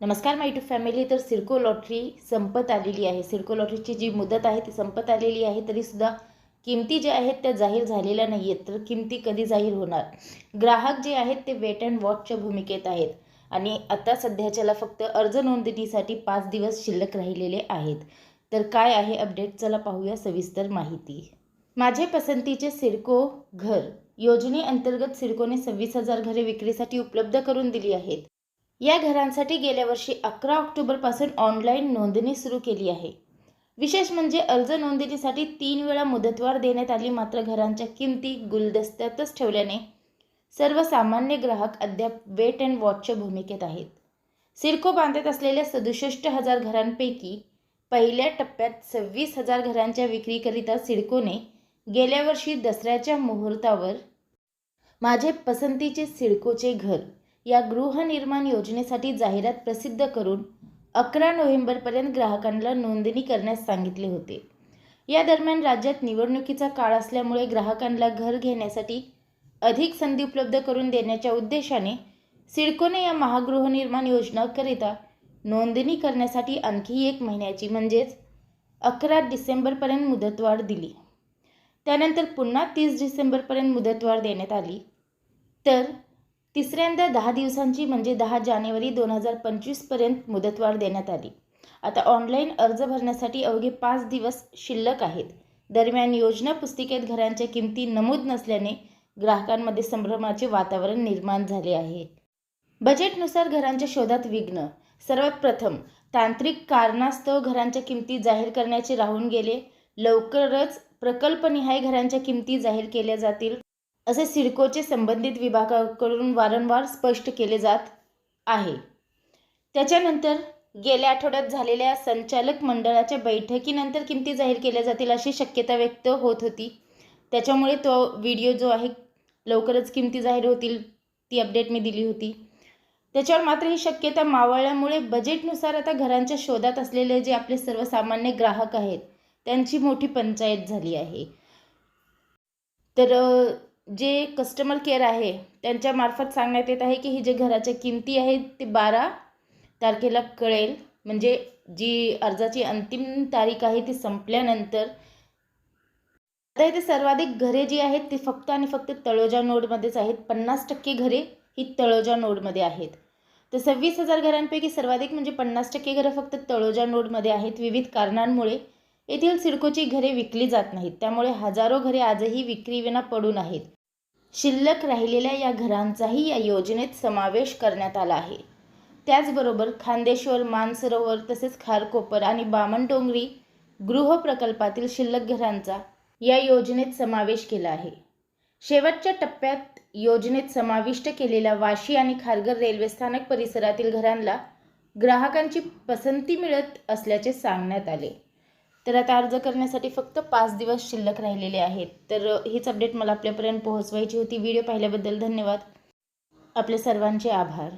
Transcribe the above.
नमस्कार माय to family तर CIDCO lottery संपत आलेली आहे. सिडको लॉटरीची जी मुदत आहे ती संपत आलेली आहे. तरीसुद्धा किमती ज्या आहेत त्या जाहीर झालेल्या नाही आहेत तर किमती कधी जाहीर होणार? ग्राहक जे आहेत ते वेट अँड वॉचच्या भूमिकेत आहेत. आणि आता सध्याच्याला फक्त अर्ज नोंदणीसाठी पाच दिवस शिल्लक राहिलेले आहेत. तर काय आहे अपडेट चला पाहूया सविस्तर माहिती. माझे पसंतीचे सिडको घर योजनेअंतर्गत सिडकोने सव्वीस हजार घरे विक्रीसाठी उपलब्ध करून दिली आहेत. या घरांसाठी गेल्या वर्षी अकरा ऑक्टोबरपासून ऑनलाईन नोंदणी सुरू केली आहे. विशेष म्हणजे अर्ज नोंदणीसाठी तीन वेळा मुदतवाढ देण्यात आली मात्र घरांच्या किमती गुलदस्त्यातच ठेवल्याने सर्वसामान्य ग्राहक अद्याप वेट अँड वॉचच्या भूमिकेत आहेत. सिडको बांधत असलेल्या सदुसष्ट हजार घरांपैकी पहिल्या टप्प्यात सव्वीस हजार घरांच्या विक्रीकरिता सिडकोने गेल्या वर्षी दसऱ्याच्या मुहूर्तावर माझे पसंतीचे सिडकोचे घर या गृहनिर्माण योजनेसाठी जाहिरात प्रसिद्ध करून अकरा नोव्हेंबरपर्यंत ग्राहकांना नोंदणी करण्यास सांगितले होते. या दरम्यान राज्यात निवडणुकीचा काळ असल्यामुळे ग्राहकांना घर घेण्यासाठी अधिक संधी उपलब्ध करून देण्याच्या उद्देशाने सिडकोने या महागृहनिर्माण योजनाकरिता नोंदणी करण्यासाठी आणखी एक महिन्याची म्हणजेच अकरा डिसेंबरपर्यंत मुदतवाढ दिली. त्यानंतर पुन्हा तीस डिसेंबरपर्यंत मुदतवाढ देण्यात आली. तर तिसऱ्यांदा दहा दिवसांची म्हणजे दहा जानेवारी दोन हजार पंचवीसपर्यंत मुदतवाढ देण्यात आली. आता ऑनलाईन अर्ज भरण्यासाठी अवघे पाच दिवस शिल्लक आहेत. दरम्यान योजना पुस्तिकेत घरांच्या किमती नमूद नसल्याने ग्राहकांमध्ये संभ्रमाचे वातावरण निर्माण झाले आहे. बजेटनुसार घरांच्या शोधात विघ्न. सर्वात प्रथम तांत्रिक कारणास्तव घरांच्या किमती जाहीर करण्याचे राहून गेले. लवकरच प्रकल्पनिहाय घरांच्या किमती जाहीर केल्या जातील. असे सिडकोचे संबंधित विभागाकडून वारंवार स्पष्ट केले जात आहे. त्याच्यानंतर गेल्या आठवड्यात झालेल्या संचालक मंडळाच्या बैठकीनंतर किमती जाहीर केल्या जातील अशी शक्यता व्यक्त होत होती. त्याच्यामुळे तो व्हिडिओ जो आहे लवकरच किमती जाहीर होतील ती अपडेट मी दिली होती. त्याच्यावर मात्र ही शक्यता मावळल्यामुळे बजेटनुसार आता घरांच्या शोधात असलेले जे आपले सर्वसामान्य ग्राहक आहेत त्यांची मोठी पंचायत झाली आहे. तर जे कस्टमर केअर आहे त्यांच्यामार्फत सांगण्यात येत आहे की ही जे घराच्या किमती आहेत ते बारा तारखेला कळेल. म्हणजे जी अर्जाची अंतिम तारीख आहे ती संपल्यानंतर. आता इथे सर्वाधिक घरे जी आहेत ती फक्त आणि फक्त तळोजा नोडमध्येच आहेत. पन्नास टक्के घरे ही तळोजा नोडमध्ये आहेत. तर सव्वीस हजार घरांपैकी सर्वाधिक म्हणजे पन्नास टक्के घरं फक्त तळोजा नोडमध्ये आहेत. विविध कारणांमुळे येथील सिडकोची घरे विकली जात नाहीत. त्यामुळे हजारो घरे आजही विक्रीविना पडून आहेत. शिल्लक राहिलेल्या या घरांचाही या योजनेत समावेश करण्यात आला आहे. त्याचबरोबर खांदेश्वर मानसरोवर तसेच खारकोपर आणि बामणडोंगरी गृहप्रकल्पातील शिल्लक घरांचा या योजनेत समावेश केला आहे. शेवटच्या टप्प्यात योजनेत समाविष्ट केलेल्या वाशी आणि खारघर रेल्वे स्थानक परिसरातील घरांना ग्राहकांची पसंती मिळत असल्याचे सांगण्यात आले. तर आता अर्ज करण्यासाठी फक्त पाच दिवस शिल्लक राहिलेले आहेत. तर हीच अपडेट मला आपल्यापर्यंत पोहोचवायची होती. व्हिडिओ पाहिल्याबद्दल धन्यवाद. आपल्या सर्वांचे आभार.